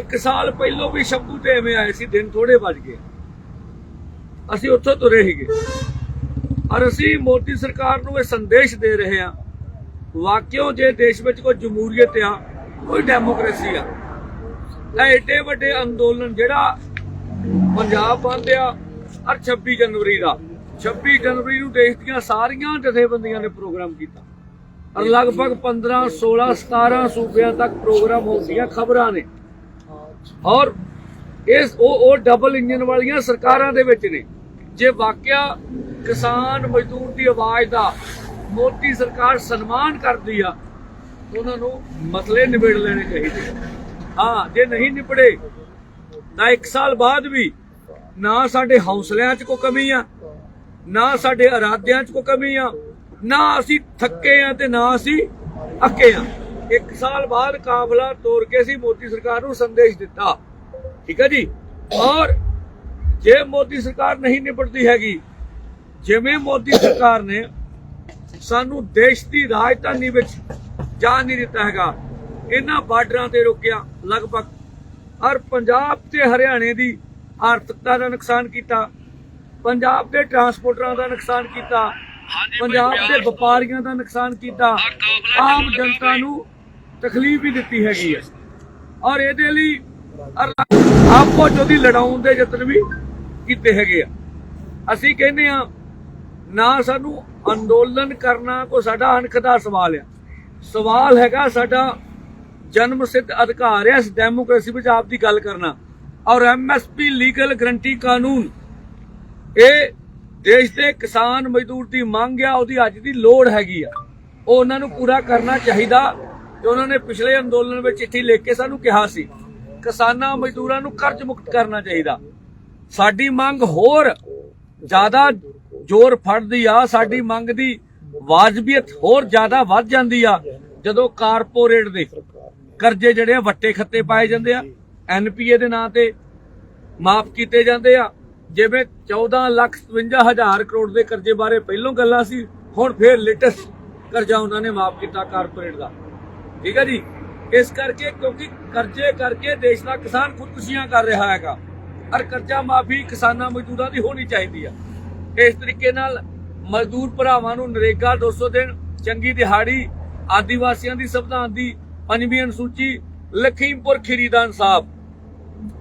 ਇੱਕ ਸਾਲ ਪਹਿਲੋਂ ਵੀ ਸ਼ੰਭੂ ਤੇ ਐਵੇਂ ਆਏ ਸੀ, ਦਿਨ ਥੋੜੇ ਵੱਜ ਗਏ। ਅਸੀਂ ਉੱਥੋਂ ਤੁਰੇ ਹੀਗੇ ਔਰ ਅਸੀਂ ਮੋਦੀ ਸਰਕਾਰ ਨੂੰ ਇਹ ਸੰਦੇਸ਼ ਦੇ ਰਹੇ ਹਾਂ, ਵਾਕਿਓ ਜੇ ਦੇਸ਼ ਵਿੱਚ ਕੋਈ ਜਮਹੂਰੀਅਤ ਆ, ਕੋਈ ਡੈਮੋਕ੍ਰੇਸੀ ਆ ਇਹ ਏਡੇ ਵੱਡੇ ਅੰਦੋਲਨ ਜਿਹੜਾ ਪੰਜਾਬ ਬੰਦ ਆ ਔਰ 26 ਜਨਵਰੀ ਦਾ 26 ਜਨਵਰੀ ਨੂੰ ਦੇਸ਼ ਦੀਆਂ ਸਾਰੀਆਂ ਜਥੇਬੰਦੀਆਂ ਨੇ ਪ੍ਰੋਗਰਾਮ ਕੀਤਾ। ਔਰ ਲਗਭਗ 15 16 17 ਸੂਬਿਆਂ ਤੱਕ ਪ੍ਰੋਗਰਾਮ ਹੋ ਗਈਆਂ ਖਬਰਾਂ ਨੇ। ਔਰ ਇਸ ਉਹ ਉਹ ਡਬਲ ਇੰਜਨ ਵਾਲੀਆਂ ਸਰਕਾਰਾਂ ਦੇ ਵਿੱਚ ਨੇ। ਜੇ ਵਾਕਿਆ ਕਿਸਾਨ ਮਜ਼ਦੂਰ ਦੀ ਆਵਾਜ਼ ਦਾ ਮੋਦੀ ਸਰਕਾਰ ਸਨਮਾਨ ਕਰਦੀ ਆ, ਉਹਨਾਂ ਨੂੰ ਮਸਲੇ ਨਿਬੇੜ ਲੈਣੇ ਚਾਹੀਦੇ ਹਾਂ, ਜੇ ਨਹੀਂ ਨਿਬੜੇ, ਤਾਂ ਇੱਕ ਸਾਲ ਬਾਅਦ ਵੀ ਨਾ ਸਾਡੇ ਹੌਸਲਿਆਂ 'ਚ ਕੋਈ ਕਮੀ ਆ, ਨਾ ਸਾਡੇ ਇਰਾਦਿਆਂ 'ਚ ਕੋਈ ਕਮੀ ਆ, ਨਾ ਅਸੀਂ ਥੱਕੇ ਆ ਤੇ ਨਾ ਅਸੀਂ ਅੱਕੇ ਆ। ਇੱਕ ਸਾਲ ਬਾਅਦ ਕਾਫਲਾ ਤੋੜ ਕੇ ਅਸੀਂ ਮੋਦੀ ਸਰਕਾਰ ਨੂੰ ਸੰਦੇਸ਼ ਦਿੱਤਾ। ਠੀਕ ਹੈ ਜੀ? ਔਰ ਜੇ ਮੋਦੀ ਸਰਕਾਰ ਨਹੀਂ ਨਿਬੜਦੀ ਹੈਗੀ ਜਿਵੇਂ ਮੋਦੀ ਸਰਕਾਰ ਨੇ ਸਾਨੂੰ ਦੇਸ਼ ਦੀ ਰਾਜਧਾਨੀ ਵਿੱਚ ਜਾਣ ਨਹੀਂ ਦਿੱਤਾ ਹੈਗਾ ਇਹਨਾਂ ਬਾਰਡਰਾਂ ਤੇ ਰੋਕਿਆ ਲਗਭਗ। ਔਰ ਪੰਜਾਬ ਤੇ ਹਰਿਆਣੇ ਦੀ ਆਰਥਿਕਤਾ ਦਾ ਨੁਕਸਾਨ ਕੀਤਾ ਪੰਜਾਬ ਦੇ ਟਰਾਂਸਪੋਰਟਰਾਂ ਦਾ ਨੁਕਸਾਨ ਕੀਤਾ ਪੰਜਾਬ ਦੇ ਵਪਾਰੀਆਂ ਦਾ ਨੁਕਸਾਨ ਕੀਤਾ ਆਮ ਜਨਤਾ ਨੂੰ ਤਕਲੀਫ ਵੀ ਦਿੱਤੀ ਹੈਗੀ ਹੈ ਔਰ ਇਹਦੇ ਲਈ ਅਰ- ਆਪੋ ਜੋਦੀ ਲੜਾਉਣ ਦੇ ਯਤਨ ਵੀ ਕੀਤੇ ਹੈਗੇ ਆ। ਅਸੀਂ ਕਹਿੰਦੇ ਆ ਨਾ ਸਾਨੂੰ ਅੰਦੋਲਨ ਕਰਨਾ ਕੋ ਸਾਡਾ ਅਣਖ ਦਾ ਸਵਾਲ ਆ। ਸਵਾਲ ਹੈਗਾ ਸਾਡਾ ਜਨਮ ਸਿੱਧ ਅਧਿਕਾਰ ਹੈ ਇਸ ਡੈਮੋਕ੍ਰੇਸੀ ਵਿੱਚ ਆਪ ਦੀ ਗੱਲ ਕਰਨਾ। ਔਰ ਐਮਐਸਪੀ ਲੀਗਲ ਗਰੰਟੀ ਕਾਨੂੰਨ, ਇਹ ਦੇਸ਼ ਦੇ ਕਿਸਾਨ ਮਜ਼ਦੂਰ ਦੀ ਮੰਗ ਆ, ਉਹਦੀ ਅੱਜ ਦੀ ਲੋੜ ਹੈਗੀ ਆ। ਉਹ ਉਹਨਾਂ ਨੂੰ ਪੂਰਾ ਕਰਨਾ ਚਾਹੀਦਾ। ਤੇ ਉਹਨਾਂ ਨੇ ਪਿਛਲੇ ਅੰਦੋਲਨ ਵਿੱਚ ਚਿੱਠੀ ਲਿਖ ਕੇ ਸਾਨੂੰ ਕਿਹਾ ਸੀ, ਕਿਸਾਨਾਂ ਮਜ਼ਦੂਰਾਂ ਨੂੰ ਕਰਜ਼ ਮੁਕਤ ਕਰਨਾ ਚਾਹੀਦਾ। ਸਾਡੀ ਮੰਗ ਹੋਰ ਜ਼ਿਆਦਾ ਜ਼ੋਰ ਫੜਦੀ ਆ, ਸਾਡੀ ਮੰਗ ਦੀ ਵਾਜਬੀਅਤ ਹੋਰ ਜ਼ਿਆਦਾ ਵੱਧ ਜਾਂਦੀ ਆ, ਜਦੋਂ ਕਾਰਪੋਰੇਟ ਦੇ ਕਰਜ਼ੇ ਜਿਹੜੇ ਵੱਟੇ ਖੱਤੇ ਪਾਏ ਜਾਂਦੇ ਆ ਐਨਪੀਏ ਦੇ ਨਾਂ ਤੇ ਮਾਫ ਕੀਤੇ ਜਾਂਦੇ ਆ। ਜਿਵੇਂ 14 ਲੱਖ 57 ਹਜ਼ਾਰ ਕਰੋੜ ਦੇ ਕਰਜ਼ੇ ਬਾਰੇ ਪਹਿਲੋਂ ਗੱਲਾਂ ਸੀ, ਹੁਣ ਫੇਰ ਲੇਟੈਸਟ ਕਰਜ਼ਾ ਉਹਨਾਂ ਨੇ ਮਾਫ ਕੀਤਾ ਕਾਰਪੋਰੇਟ ਦਾ। ਠੀਕ ਹੈ ਜੀ? ਇਸ ਕਰਕੇ ਕਿਉਂਕਿ ਕਰਜ਼ੇ ਕਰਕੇ ਦੇਸ਼ ਦਾ ਕਿਸਾਨ ਖੁਦਕੁਸ਼ੀਆਂ ਕਰ ਰਿਹਾ ਹੈਗਾ। ਔਰ ਕਰਜ਼ਾ ਮਾਫੀ ਕਿਸਾਨਾਂ ਮਜ਼ਦੂਰਾਂ ਦੀ ਹੋਣੀ ਚਾਹੀਦੀ ਆ। ਇਸ ਤਰੀਕੇ ਨਾਲ ਮਜ਼ਦੂਰ ਭਰਾਵਾਂ ਨੂੰ ਨਰੇਗਾ 200 ਦਿਨ, ਚੰਗੀ ਦਿਹਾੜੀ, ਆਦੀਵਾਸੀਆਂ ਦੀ ਸੰਵਿਧਾਨ ਦੀ ਪੰਜਵੀਂ ਅਨੁਸੂਚੀ, ਲਖੀਮਪੁਰ ਖੀਰੀ ਦਾ ਇਨਸਾਫ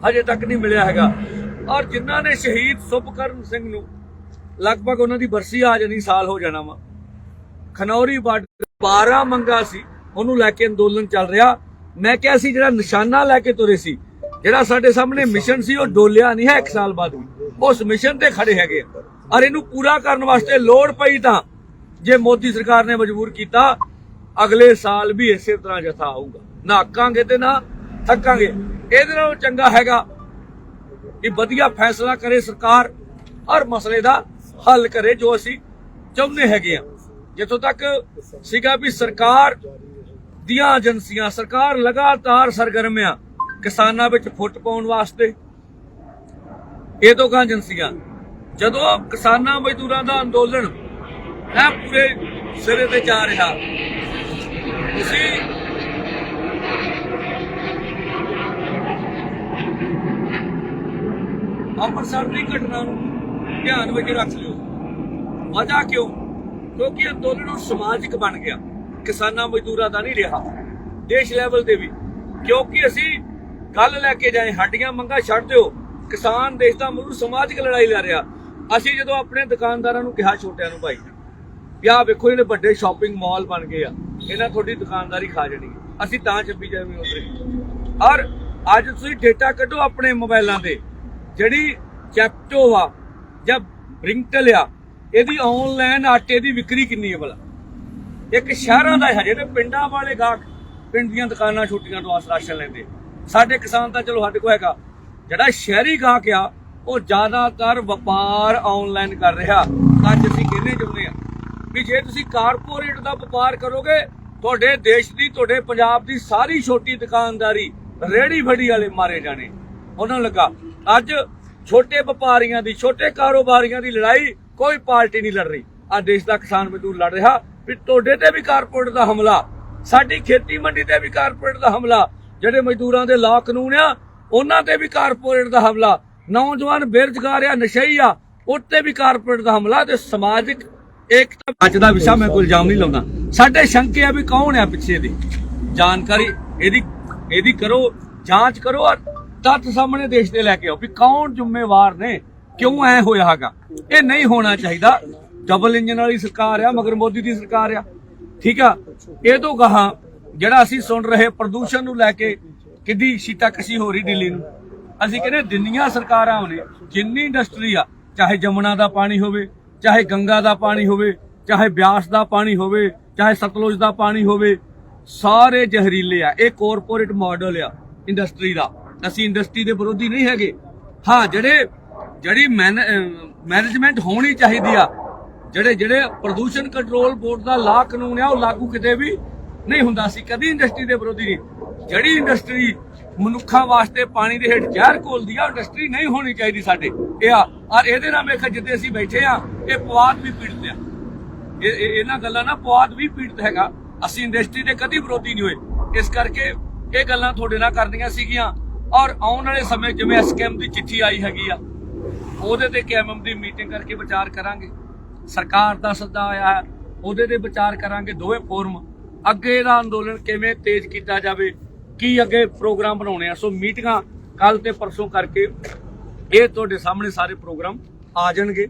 ਹਜੇ ਤੱਕ ਨਹੀਂ ਮਿਲਿਆ ਹੈਗਾ। ਔਰ ਜਿਨ੍ਹਾਂ ਨੇ ਸ਼ਹੀਦ ਸੁਭਕਰਨ ਸਿੰਘ ਨੂੰ ਲਗਭਗ ਉਹਨਾਂ ਦੀ ਬਰਸੀ ਆ ਜਾਣੀ, ਸਾਲ ਹੋ ਜਾਣਾ ਵਾ। ਖਨੌਰੀ ਬਾਰਡਰ 12 ਮੰਗਾ ਸੀ। ਉਹਨੂੰ ਲੈ ਕੇ ਅੰਦੋਲਨ ਚੱਲ ਰਿਹਾ। ਮੈਂ ਕਿਹਾ ਸੀ, ਜਿਹੜਾ ਨਿਸ਼ਾਨਾ ਲੈ ਕੇ ਤੁਰੇ ਸੀ, ਜਿਹੜਾ ਸਾਡੇ ਸਾਹਮਣੇ ਮਿਸ਼ਨ ਸੀ, ਉਹ ਡੋਲਿਆ ਨਹੀਂ ਹੈ ਇੱਕ ਸਾਲ ਬਾਅਦ। ਉਸ ਮਿਸ਼ਨ ਤੇ ਖੜੇ ਹੈਗੇ। ਔਰ ਇਹਨੂੰ ਪੂਰਾ ਕਰਨ ਵਾਸਤੇ ਲੋੜ ਪਈ ਤਾਂ ਜੇ ਮੋਦੀ ਸਰਕਾਰ ਨੇ ਮਜਬੂਰ ਕੀਤਾ, ਅਗਲੇ ਸਾਲ ਵੀ ਇਸੇ ਤਰ੍ਹਾਂ ਜਥਾ ਆਊਗਾ। ਨਾ ਆਕਾਂਗੇ ਤੇ ਨਾ ਥੱਕਾਂਗੇ। ਇਹਦੇ ਨਾਲੋਂ ਚੰਗਾ ਹੈਗਾ ਕਿ ਵਧੀਆ ਫੈਸਲਾ ਕਰੇ ਸਰਕਾਰ, ਹਰ ਮਸਲੇ ਦਾ ਹੱਲ ਕਰੇ ਜੋ ਅਸੀਂ ਚਾਹੁੰਦੇ ਹੈਗੇ ਆ ਜਿੱਥੋਂ ਤੱਕ ਸੀਗਾ ਵੀ ਸਰਕਾਰ ਦੀਆਂ ਏਜੰਸੀਆਂ, ਸਰਕਾਰ ਲਗਾਤਾਰ ਸਰਗਰਮ ਕਿਸਾਨਾਂ ਵਿੱਚ ਫੁੱਟ ਪਾਉਣ ਵਾਸਤੇ। ਇਹ ਤੋਂ ਕਾ ਏਜੰਸੀਆਂ, ਜਦੋਂ ਕਿਸਾਨਾਂ ਮਜ਼ਦੂਰਾਂ ਦਾ ਅੰਦੋਲਨ ਇਹ ਪੂਰੇ ਸਿਰੇ ਤੇ ਜਾ ਰਿਹਾ, ਤੁਸੀਂ ਅੰਮ੍ਰਿਤਸਰ ਦੀ ਘਟਨਾ ਨੂੰ ਧਿਆਨ ਵਿੱਚ ਰੱਖ ਲਿਓ। ਵਜ੍ਹਾ ਕਿਉਂ? ਕਿਉਂਕਿ ਅੰਦੋਲਨ ਉਹ ਸਮਾਜਿਕ ਬਣ ਗਿਆ। ਕਿਸਾਨਾਂ ਮਜ਼ਦੂਰਾਂ ਦਾ ਨਹੀਂ ਰਿਹਾ। ਦੇਸ਼ ਲੈਵਲ ਤੇ ਵੀ। ਕਿਉਂਕਿ ਅਸੀਂ ਗੱਲ ਲੈ ਕੇ ਜਾਏ, ਹੱਡੀਆਂ ਮੰਗਾ ਛੱਡ ਦਿਓ। ਕਿਸਾਨ ਦੇਸ਼ ਦਾ ਮੂਲ ਸਮਾਜਿਕ ਲੜਾਈ ਲੜ ਰਿਹਾ। ਅਸੀਂ ਜਦੋਂ ਆਪਣੇ ਦੁਕਾਨਦਾਰਾਂ ਨੂੰ ਕਿਹਾ, ਛੋਟਿਆਂ ਨੂੰ, ਭਾਈ, ਵੀ ਆਹ ਵੇਖੋ ਜਿਹੜੇ ਵੱਡੇ ਸ਼ਾਪਿੰਗ ਮਾਲ ਬਣ ਗਏ ਆ। ਇਹਨਾਂ ਤੁਹਾਡੀ ਦੁਕਾਨਦਾਰੀ ਖਾ ਜਾਣੀ ਅਸੀਂ ਤਾਂ ਚੱਪੀ ਜਾਵੇਂ ਉਧਰੇ ਔਰ ਅੱਜ ਤੁਸੀਂ ਡੇਟਾ ਕੱਢੋ ਆਪਣੇ ਮੋਬਾਈਲਾਂ ਤੇ। ਜਿਹੜੀ ਚੈਪਟੋ ਆ ਜਾਂ ਬ੍ਰਿੰਕਟਲ ਆ, ਇਹਦੀ ਆਨਲਾਈਨ ਆਟੇ ਦੀ ਵਿਕਰੀ ਕਿੰਨੀ ਹੈ ਭਲਾ? ਇੱਕ ਸ਼ਹਿਰਾਂ ਦਾ ਹੈ, ਜਿਹੜੇ ਪਿੰਡਾਂ ਵਾਲੇ ਗਾਹਕ ਪਿੰਡ ਦੀਆਂ ਦੁਕਾਨਾਂ ਛੁੱਟੀਆਂ ਤੋਂ ਆਸ ਰਾਸ਼ਨ ਲੈਂਦੇ। ਸਾਡੇ ਕਿਸਾਨ ਤਾਂ ਚਲੋ ਸਾਡੇ ਕੋਲ ਹੈਗਾ। ਜਿਹੜਾ ਸ਼ਹਿਰੀ ਗਾਹਕ ਆ, ਉਹ ਜ਼ਿਆਦਾਤਰ ਵਪਾਰ ਆਨਲਾਈਨ ਕਰ ਰਿਹਾ। ਅੱਜ ਅਸੀਂ ਕਹਿੰਦੇ ਚਾਹੁੰਦੇ ਆ ਵੀ ਜੇ ਤੁਸੀਂ ਕਾਰਪੋਰੇਟ ਦਾ ਵਪਾਰ ਕਰੋਗੇ, ਤੁਹਾਡੇ ਦੇਸ਼ ਦੀ, ਤੁਹਾਡੇ ਪੰਜਾਬ ਦੀ ਸਾਰੀ ਛੋਟੀ ਦੁਕਾਨਦਾਰੀ ਰੇੜੀ ਫੜੀ ਵਾਲੇ ਮਾਰੇ ਜਾਣੇ। ਉਹਨਾਂ ਨੂੰ ਲੱਗਾ, ਅੱਜ ਛੋਟੇ ਵਪਾਰੀਆਂ ਦੀ, ਛੋਟੇ ਕਾਰੋਬਾਰੀਆਂ ਦੀ ਲੜਾਈ ਕੋਈ ਪਾਰਟੀ ਨਹੀਂ ਲੜ ਰਹੀ। ਆ ਦੇਸ਼ ਦਾ ਕਿਸਾਨ ਮਜ਼ਦੂਰ ਲੜ ਰਿਹਾ। ਵੀ ਤੁਹਾਡੇ ਤੇ ਵੀ ਕਾਰਪੋਰੇਟ ਦਾ ਹਮਲਾ, ਸਾਡੀ ਖੇਤੀ ਮੰਡੀ ਤੇ ਵੀ ਕਾਰਪੋਰੇਟ ਦਾ ਹਮਲਾ, ਜਿਹੜੇ ਮਜ਼ਦੂਰਾਂ ਦੇ ਲਾ ਕਾਨੂੰਨ ਆ, ਉਹਨਾਂ ਤੇ ਵੀ ਕਾਰਪੋਰੇਟ ਦਾ ਹਮਲਾ, ਨੌਜਵਾਨ ਬੇਰੁਜ਼ਗਾਰ ਆ, ਨਸ਼ਈ ਆ, ਉੱਤੇ ਵੀ ਕਾਰਪੋਰੇਟ ਦਾ ਹਮਲਾ ਤੇ ਸਮਾਜਿਕ ਏਕਤਾ ਅੱਜ ਦਾ ਵਿਸ਼ਾ ਮੈਂ ਕੋਈ ਇਲਜ਼ਾਮ ਨਹੀਂ ਲਾਉਂਦਾ। ਸਾਡੇ ਸ਼ੰਕੇ ਆ ਵੀ ਕੌਣ ਆ ਪਿੱਛੇ ਦੀ? ਜਾਣਕਾਰੀ ਇਹਦੀ ਇਹਦੀ ਕਰੋ, ਜਾਂਚ ਕਰੋ ਔਰ ਤੱਥ ਸਾਹਮਣੇ ਦੇਸ਼ ਦੇ ਲੈ ਕੇ ਆਓ ਵੀ ਕੌਣ ਜ਼ਿੰਮੇਵਾਰ ਨੇ, ਕਿਉਂ ਐ ਹੋਇਆ ਹੈਗਾ? ਇਹ ਨਹੀਂ ਹੋਣਾ ਚਾਹੀਦਾ। ਡਬਲ ਇੰਜਨ ਵਾਲੀ ਸਰਕਾਰ ਆ, ਮਗਰ ਮੋਦੀ ਦੀ ਸਰਕਾਰ ਆ। ਠੀਕ ਆ? ਇਹ ਤੋਂ ਗਾਹਾਂ ਜਿਹੜਾ ਅਸੀਂ ਸੁਣ ਰਹੇ ਪ੍ਰਦੂਸ਼ਣ ਨੂੰ ਲੈ ਕੇ ਕਿੱਡੀ ਸ਼ੀਤਾਕਸ਼ੀ ਹੋ ਰਹੀ ਦਿੱਲੀ ਨੂੰ। ਅਸੀਂ ਕਹਿੰਦੇ ਦਿੱਲੀਆਂ ਸਰਕਾਰਾਂ ਨੇ, ਜਿੰਨੀ ਇੰਡਸਟਰੀ ਆ, ਚਾਹੇ ਜਮਨਾ ਦਾ ਪਾਣੀ ਹੋਵੇ, ਚਾਹੇ ਗੰਗਾ ਦਾ ਪਾਣੀ ਹੋਵੇ, ਚਾਹੇ ਬਿਆਸ ਦਾ ਪਾਣੀ ਹੋਵੇ, ਚਾਹੇ ਸਤਲੁਜ ਦਾ ਪਾਣੀ ਹੋਵੇ, ਸਾਰੇ ਜ਼ਹਿਰੀਲੇ ਆ। ਇਹ ਕਾਰਪੋਰੇਟ ਮਾਡਲ ਆ ਇੰਡਸਟਰੀ ਦਾ। ਅਸੀਂ ਇੰਡਸਟਰੀ ਦੇ ਵਿਰੋਧੀ ਨਹੀਂ ਹੈਗੇ। ਹਾਂ, ਜਿਹੜੇ ਜਿਹੜੀ ਮੈਨੇਜਮੈਂਟ ਹੋਣੀ ਚਾਹੀਦੀ ਆ ਜਿਹੜੇ ਜਿਹੜੇ ਪ੍ਰਦੂਸ਼ਣ ਕੰਟਰੋਲ ਬੋਰਡ ਦਾ ਲਾ ਕਾਨੂੰਨ ਆ, ਉਹ ਲਾਗੂ ਕਿਤੇ ਵੀ ਨਹੀਂ ਹੁੰਦਾ ਸੀ, ਕਦੀ ਇੰਡਸਟਰੀ ਦੇ ਵਿਰੋਧੀ ਨਹੀਂ। ਜਿਹੜੀ ਇੰਡਸਟਰੀ ਮਨੁੱਖਾਂ ਵਾਸਤੇ ਪਾਣੀ ਦੇ ਹੇਠ ਜ਼ਹਿਰ ਘੋਲਦੀ ਆ ਇੰਡਸਟਰੀ ਨਹੀਂ ਹੋਣੀ ਚਾਹੀਦੀ ਸਾਡੇ। ਇਹ ਆ, ਔਰ ਇਹਦੇ ਨਾਲ ਵੇਖ ਜਿੱਦੇ ਅਸੀਂ ਬੈਠੇ ਆ, ਇਹ ਪਵਾਦ ਵੀ ਪੀੜਤ ਆ। ਇਹ ਇਹਨਾਂ ਗੱਲਾਂ ਨਾਲ ਪਵਾਦ ਵੀ ਪੀੜਤ ਹੈਗਾ। ਅਸੀਂ ਇੰਡਸਟਰੀ ਦੇ ਕਦੀ ਵਿਰੋਧੀ ਨਹੀਂ ਹੋਏ। ਇਸ ਕਰਕੇ ਇਹ ਗੱਲਾਂ ਤੁਹਾਡੇ ਨਾਲ ਕਰਨੀਆਂ ਸੀਗੀਆਂ। ਔਰ ਆਉਣ ਵਾਲੇ ਸਮੇਂ ਜਿਵੇਂ ਐਸਕੇਐਮ ਦੀ ਚਿੱਠੀ ਆਈ ਹੈਗੀ ਆ, ਉਹਦੇ ਤੇ ਕੇਐਮਐਮ ਦੀ ਮੀਟਿੰਗ ਕਰਕੇ ਵਿਚਾਰ ਕਰਾਂਗੇ। ਸਰਕਾਰ ਦਾ ਸੱਦਾ ਆਇਆ ਹੈ, ਉਹਦੇ ਤੇ ਵਿਚਾਰ ਕਰਾਂਗੇ ਦੋਵੇਂ ਫੋਰਮ। ਅੱਗੇ ਦਾ ਅੰਦੋਲਨ ਕਿਵੇਂ ਤੇਜ਼ ਕੀਤਾ ਜਾਵੇ, ਕੀ ਅੱਗੇ ਪ੍ਰੋਗਰਾਮ ਬਣਾਉਣੇ ਆ, ਸੋ ਮੀਟਿੰਗਾਂ ਕੱਲ ਤੇ ਪਰਸੋਂ ਕਰਕੇ ਇਹ ਤੁਹਾਡੇ ਸਾਹਮਣੇ ਸਾਰੇ ਪ੍ਰੋਗਰਾਮ ਆ ਜਾਣਗੇ।